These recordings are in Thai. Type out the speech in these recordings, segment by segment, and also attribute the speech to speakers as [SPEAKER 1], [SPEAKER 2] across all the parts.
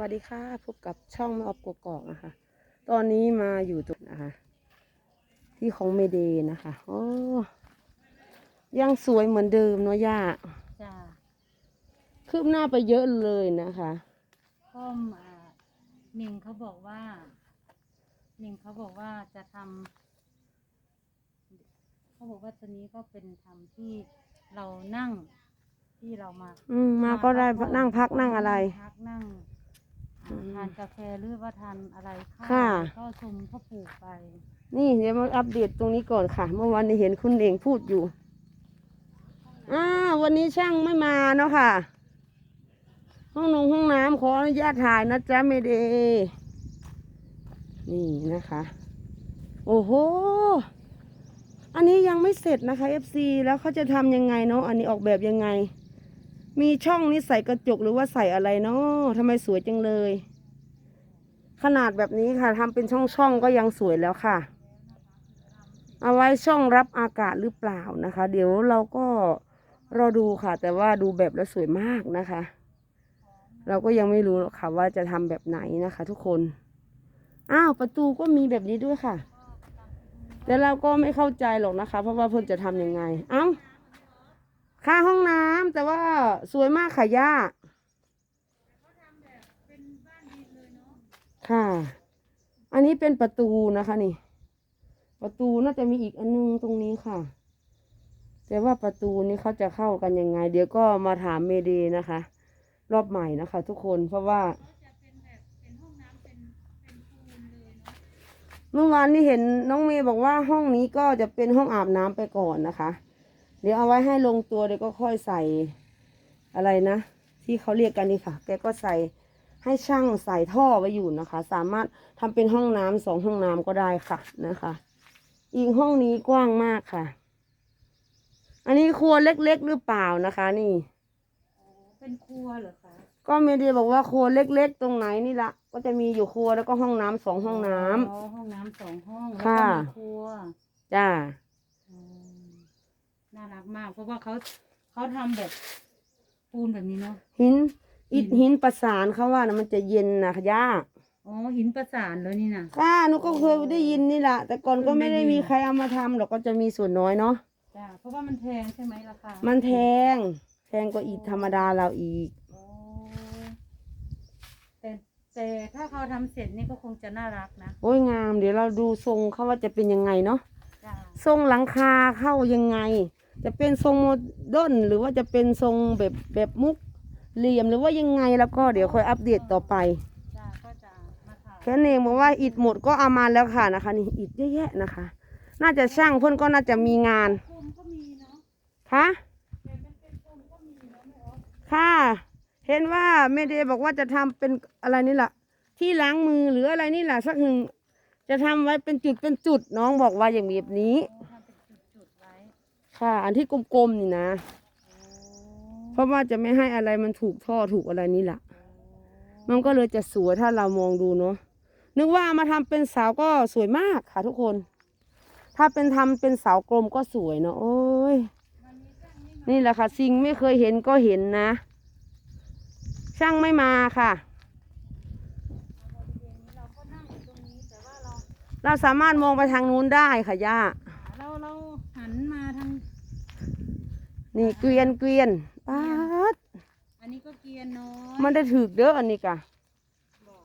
[SPEAKER 1] วัสดีค่ะ พบกับช่องแม่ออบกกอกนะคะ ตอนนี้มาอยู่ตรงนะคะ ที่ของเมเดนะคะโอ้ยังสวยเหมือนเดิมเนาะย่า
[SPEAKER 2] จ้า
[SPEAKER 1] คืบหน้าไปเยอะเลยนะคะ
[SPEAKER 2] ก็อ่าหนิงเขาบอกว่าหนิงเขาบอกว่าจะทำเขาบอกว่าตัวนี้ก็เป็นทำที่เรานั่งที่เรามา
[SPEAKER 1] อืมมาก็ได้นั่งพักนั่งอะไร
[SPEAKER 2] พักนั่งอ่า
[SPEAKER 1] อืม
[SPEAKER 2] ทานกาแฟหรือว่าทานอะไรข้าว
[SPEAKER 1] ค่ะ
[SPEAKER 2] แล้วก็ชมพ่อปลูกไป
[SPEAKER 1] นี่เดี๋ยวมาอัปเดตตรงนี้ก่อนค่ะ เมื่อวานนี้เห็นคุณเองพูดอยู่อ่าวันนี้ช่างไม่มาเนาะค่ะ ห้องนงห้องน้ำขออนุญาตถ่ายนะจ๊ะเมเดนี่นะคะ โอ้โห อันนี้ยังไม่เสร็จนะคะ FC แล้วเขาจะทำยังไงเนาะอันนี้ออกแบบยังไง มีช่องนี้ใส่กระจกหรือว่าใส่อะไรเนาะทำไมสวยจังเลย ขนาดแบบนี้ค่ะทำเป็นช่องๆก็ยังสวยแล้วค่ะ เอาไว้ช่องรับอากาศหรือเปล่านะคะ เดี๋ยวเราก็รอดูค่ะ แต่ว่าดูแบบแล้วสวยมากนะคะ เราก็ยังไม่รู้หรอกค่ะว่าจะทำแบบไหนนะคะ ทุกคน อ้าวประตูก็มีแบบนี้ด้วยค่ะ แต่เราก็ไม่เข้าใจหรอกนะคะ เพราะว่าเพิ่นจะทำยังไง เอ้า ค่าห้องน้ำแต่ว่าสวยมากค่ะย่าค่ะ อันนี้เป็นประตูนะคะนี่ ประตูน่าจะมีอีกอันนึงตรงนี้ค่ะ แต่ว่าประตูนี้เขาจะเข้ากันยังไง เดี๋ยวก็มาถามเมเดนะคะ รอบใหม่นะคะ ทุกคนเพราะว่าเมื่อวานนี้เห็นน้องเมย์บอกว่าห้องนี้ก็จะเป็นห้องอาบน้ำไปก่อนนะคะ เดี๋ยวเอาไว้ให้ลงตัวเดี๋ยวก็ค่อยใส่อะไรนะ ที่เขาเรียกกันนี่ค่ะ แกก็ใส่ให้ช่างใส่ท่อไว้อยู่นะคะ สามารถทำเป็นห้องน้ำสองห้องน้ำก็ได้ค่ะนะคะ อีกห้องนี้กว้างมากค่ะ อันนี้ครัวเล็กๆหรือเปล่านะคะ นี่
[SPEAKER 2] เป็นครัวเหรอคะ
[SPEAKER 1] ก็เมเดียบอกว่าครัวเล็กๆ ตรงไหนนี่ละก็จะมีอยู่ครัวแล้วก็ห้องน้ำสองห้องน้ำ
[SPEAKER 2] อ๋อห้องน้ำสองห้องแล้ว
[SPEAKER 1] ค่ะ
[SPEAKER 2] ก็มีครัว
[SPEAKER 1] จ้า
[SPEAKER 2] อืม น่ารักมาก เพราะว่าเขาเขาทำแบบปูนแบบนี้เนาะ
[SPEAKER 1] หินอิฐ
[SPEAKER 2] หิน
[SPEAKER 1] หินประสานเขาว่านะมันจะเย็นนะยาก
[SPEAKER 2] อ๋อหินประสานแล้วนี่นะ
[SPEAKER 1] ค่ะหนูก็เคยได้ยินนี่แหละแต่ก่อนก็ไม่ได้มีใครเอามาทำหรอกก็จะมีส่วนน้อยเนาะ
[SPEAKER 2] จ้าเพราะว่ามันแพงใช่ไหมราคา
[SPEAKER 1] มันแพงแพงกว่าอิฐธรรมดาเราอีก
[SPEAKER 2] โอ้แต่แต่ถ้าเขาทำเสร็จนี่ก็คงจะน่ารักนะ
[SPEAKER 1] โอ้ยงาม เดี๋ยวเราดูทรงเขาว่าจะเป็นยังไงเนาะ
[SPEAKER 2] จ้า
[SPEAKER 1] ทรงหลังคาเข้ายังไง จะเป็นทรงโมเดิร์นหรือว่าจะเป็นทรงแบบแบบมุกเหลี่ยมหรือว่ายังไงแล้วก็เดี๋ยวค่อยอัปเดตต่อไป
[SPEAKER 2] จ้าก็จะมาถ่าย
[SPEAKER 1] แค่นั้นเองบอกว่าอิฐหมดก็เอามาแล้วค่ะนะคะ นี่อิฐเยอะแยะนะคะ น่าจะช่างเพื่อนก็น่าจะมีงาน
[SPEAKER 2] ภูมิก็มีเนาะ
[SPEAKER 1] คะค่ะ เห็นว่าเมเดย์บอกว่าจะทำเป็นอะไรนี่แหละที่ล้างมือหรืออะไรนี่แหละสักหนึ่งจะทำไว้เป็นจุดเป็นจุดน้องบอกว่าอย่างแบบนี้
[SPEAKER 2] โอ้ทำเป็นจุดๆไว้
[SPEAKER 1] ค่ะ อันที่กลมๆนี่นะ
[SPEAKER 2] โอ้
[SPEAKER 1] เพราะว่าจะไม่ให้อะไรมันถูกท่อถูกอะไรนี่แหละมันก็เลยจะสวยถ้าเรามองดูเนาะนึกว่ามาทำเป็นเสาก็สวยมากค่ะทุกคน ถ้าเป็นทำเป็นเสากลมก็สวยเนาะโอ้ยนี่แหละค่ะ สิ่งไม่เคยเห็นก็เห็นนะ ช่างไม่มาค่ะ
[SPEAKER 2] เราก็นั่งอยู่ตรงนี้แต่ว่าเรา
[SPEAKER 1] เราสามารถมองไปทางนู้นได้ค่ะย่า
[SPEAKER 2] เราเราหันมาทาง
[SPEAKER 1] นี่เกวียนเกวียนป๊าด
[SPEAKER 2] อันนี้ก็เกียร์น้อย
[SPEAKER 1] มันได้ถือเด้ออันนี้กะ
[SPEAKER 2] บอก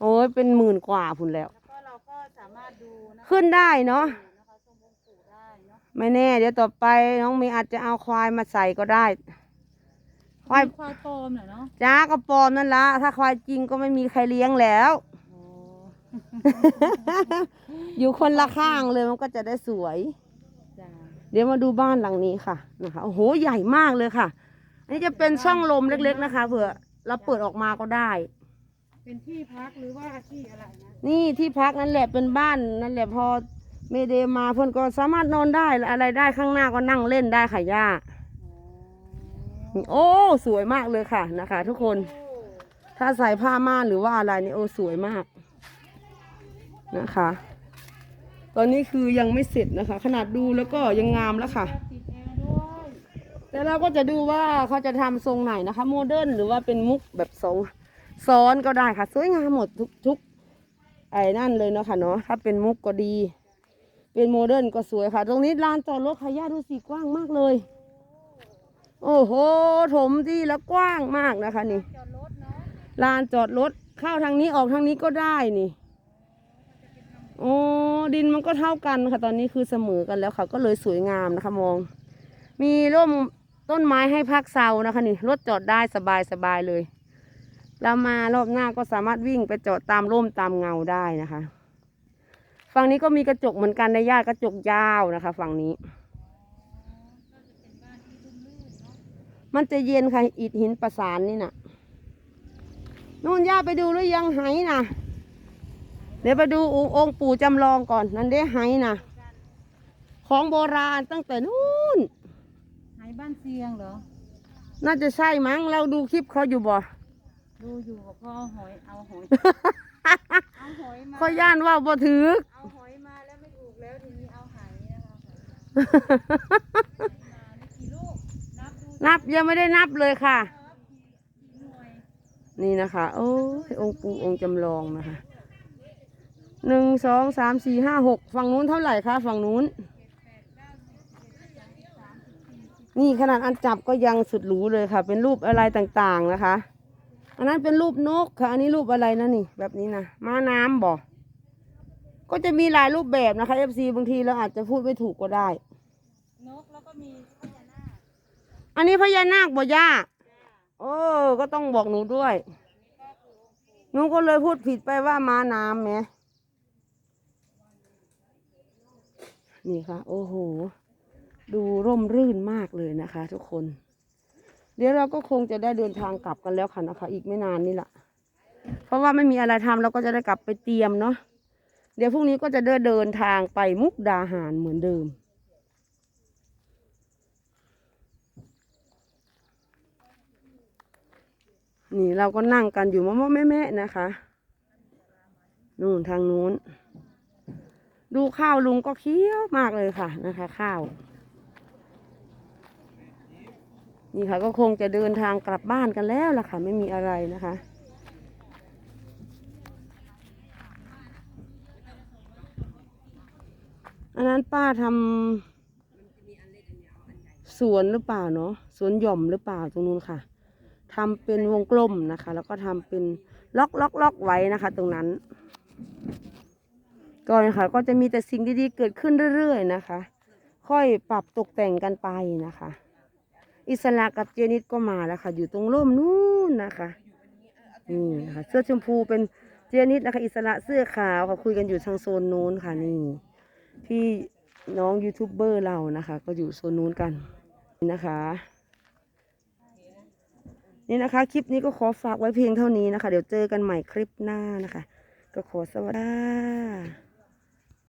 [SPEAKER 1] โอ้ยเป็นหมื่นกว่าพุ่นแล้ว
[SPEAKER 2] แล้วก็เราก็สามารถดูนะคะ
[SPEAKER 1] ขึ้นได้เนาะ
[SPEAKER 2] นะคะชมองค์ปู่ได้เนาะ
[SPEAKER 1] ไม่แน่ เดี๋ยวต่อไปน้องเมย์อาจจะเอาควายมาใส่ก็ได้ ควาย
[SPEAKER 2] มีควายโปมเหรอเนาะ
[SPEAKER 1] จ้าก็ปลอมนั่นละถ้าควายจริงก็ไม่มีใครเลี้ยงแล้ว
[SPEAKER 2] โอ้
[SPEAKER 1] อยู่คนละข้างเลยมันก็จะได้สวย
[SPEAKER 2] จ้า
[SPEAKER 1] เดี๋ยวมาดูบ้านหลังนี้ค่ะนะคะโอ้โหใหญ่มากเลยค่ะ อันนี้จะเป็นช่องลมเล็ก ๆนะคะเผื่อเราเปิดออกมาก็ได้
[SPEAKER 2] เป็นที่พักหรือว่าที่อะไรนะ
[SPEAKER 1] นี่ที่พักนั่นแหละเป็นบ้านนั่นแหละพอเมเดมาเพื่อนก็สามารถนอนได้อะไรได้ข้างหน้าก็นั่งเล่นได้ค่ะย่า
[SPEAKER 2] อ๋อ
[SPEAKER 1] โอ้สวยมากเลยค่ะนะคะ ทุกคน ถ้าใส่ผ้าม่านหรือว่าอะไรนี่โอ้สวยมากนะคะ ตอนนี้คือยังไม่เสร็จนะคะ ขนาดดูแล้วก็ยังงามแล้วค่ะ
[SPEAKER 2] แต่
[SPEAKER 1] เราก็จะดูว่าเขาจะทำทรงไหนนะคะ โมเดิร์นหรือว่าเป็นมุกแบบทรงซ้อนก็ได้ค่ะ สวยงามหมดทุกทุกไอ้นั่นเลยเนาะค่ะเนาะถ้าเป็นมุกก็ดี เป็นโมเดิร์นก็สวยค่ะ ตรงนี้ลานจอดรถค่ะย่าดูสิกว้างมากเลย โอ้โหถมที่แล้วกว้างมากนะคะนี่ลานจอดรถเข้าทางนี้ออกทางนี้ก็ได้นี่ โอ้ดินมันก็เท่ากันค่ะ ตอนนี้คือเสมอกันแล้วค่ะ ก็เลยสวยงามนะคะมอง มีร่มต้นไม้ให้พักเซานะคะนี่รถจอดได้สบายสบายเลย เรามารอบหน้าก็สามารถวิ่งไปจอดตามร่มตามเงาได้นะคะฝั่งนี้ก็มีกระจกเหมือนกันในญาติกระจกยาวนะคะ ฝั่งนี้ มันจะเย็นค่ะอิฐหินประสานนี่น่ะนู่นย่าไปดูหรือยังไหนะเดี๋ยวไปดูองค์ปู่จำลองก่อน นั่นเด้ไหนะของโบราณตั้งแต่นู่น
[SPEAKER 2] ไหนบ้านเซียงเหรอ
[SPEAKER 1] น่าจะใช่มั้ง เราดูคลิปเขาอยู่บ่
[SPEAKER 2] ดูอยู่กับพ่อหอยเอาหอย เอาหอยมา
[SPEAKER 1] เขาย่านว่าบ่ถือ
[SPEAKER 2] เอาหอยมาแล้วไม่ถูกแล้วทีนี้เอาไหนะคะกี่ลูกนับดู
[SPEAKER 1] นับยังไม่ได้นับเลยค่ะ
[SPEAKER 2] หน่วย
[SPEAKER 1] นี่นะคะ โอ้ยองค์ปู่องค์จำลองนะคะ หนึ่งสองสามสี่ห้าหกฝั่งนู้นเท่าไหร่คะฝั่งนู้น นี่ขนาดอันจับก็ยังสุดหรูเลยค่ะ เป็นรูปอะไรต่างๆนะคะ อันนั้นเป็นรูปนกค่ะ อันนี้รูปอะไรนะนี่ แบบนี้นะม้าน้ำบ่ก็จะมีหลายรูปแบบนะคะ FC บางทีเราอาจจะพูดไม่ถูกก็ได้
[SPEAKER 2] นกแล้วก็มีพญานาค
[SPEAKER 1] อันนี้พญานาคบ่ย่าโอ้ก็ต้องบอกหนูด้วย หนูก็เลยพูดผิดไปว่าม้าน้ำแหม นี่ค่ะ โอ้โห ดูร่มรื่นมากเลยนะคะ ทุกคน เดี๋ยวเราก็คงจะได้เดินทางกลับกันแล้วค่ะนะคะ อีกไม่นานนี่แหละเพราะว่าไม่มีอะไรทำเราก็จะได้กลับไปเตรียมเนาะเดี๋ยวพรุ่งนี้ก็จะเดินเดินทางไปมุกดาหารเหมือนเดิม นี่เราก็นั่งกันอยู่มะม่แม่ๆนะคะ นู่นทางนู้น ดูข้าวลุงก็เคี้ยวมากเลยค่ะนะคะ ข้าว นี่ค่ะก็คงจะเดินทางกลับบ้านกันแล้วล่ะค่ะ ไม่มีอะไรนะคะอันนั้นป้าทำสวนหรือเปล่าเนาะสวนหย่อมหรือเปล่าตรงนู้นค่ะทำเป็นวงกลมนะคะ แล้วก็ทำเป็นล็อกล็อกล็อกไว้นะคะ ตรงนั้น ก็นะคะก็จะมีแต่สิ่งดีๆเกิดขึ้นเรื่อยๆนะคะ ค่อยปรับตกแต่งกันไปนะคะ อิสระกับเจนิดก็มาแล้วค่ะ อยู่ตรงร่มนู้นนะคะนี่นะคะเสื้อชมพูเป็นเจนิดนะคะ อิสระเสื้อขาวค่ะคุยกันอยู่ทางโซนนู้นค่ะนี่พี่น้องยูทูบเบอร์เรานะคะ ก็อยู่โซนนู้นกันนะคะนี่นะคะ คลิปนี้ก็ขอฝากไว้เพียงเท่านี้นะคะ เดี๋ยวเจอกันใหม่คลิปหน้านะคะ ก็ขอสวัสดี